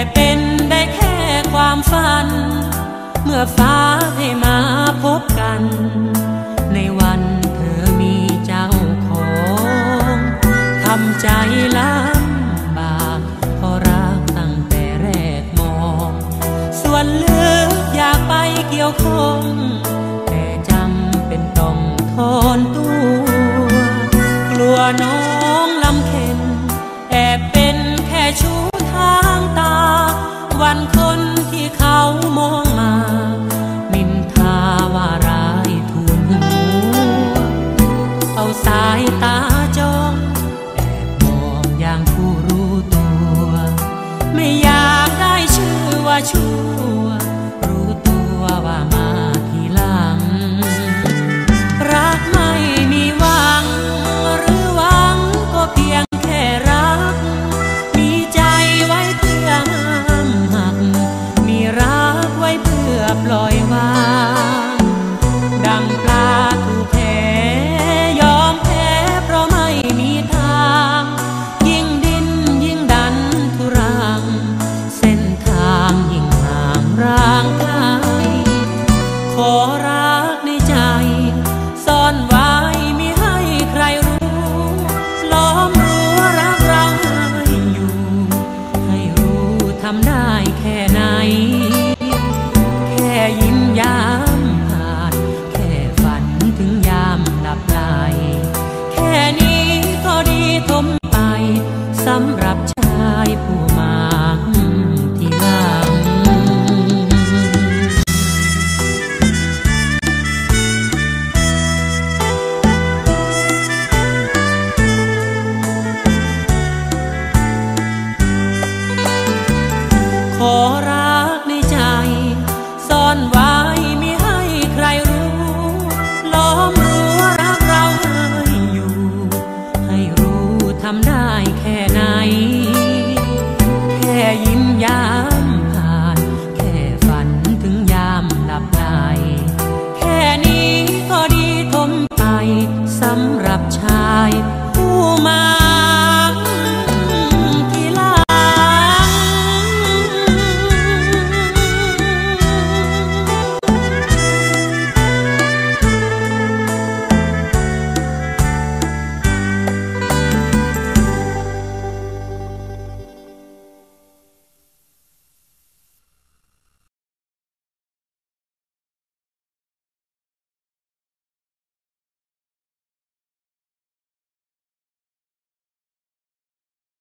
่เป็นได้แค่ความฝัน เมื่อฟ้าให้มาพบกันันคนที่เขามองมา มินทาว่าร้ายทูนหัวเอาสายตาจ้องแอบมองอย่างผู้รู้ตัว ไม่อยากได้ชื่อว่าชั่ว รู้ตัวว่าาถูกแพ้ยอมแพ้เพราะไม่มีทาง ยิ่งดิ้นยิ่งดันทุรัง เส้นทางยิ่งห่างร่างไกลขอ ค่มไปสำหรับชายผู้ แค่ไหน แค่ยิ้มยามผ่าน แค่ฝันถึงยามหลับในแค่นี้ก็ดีทมไปสำหรับชาย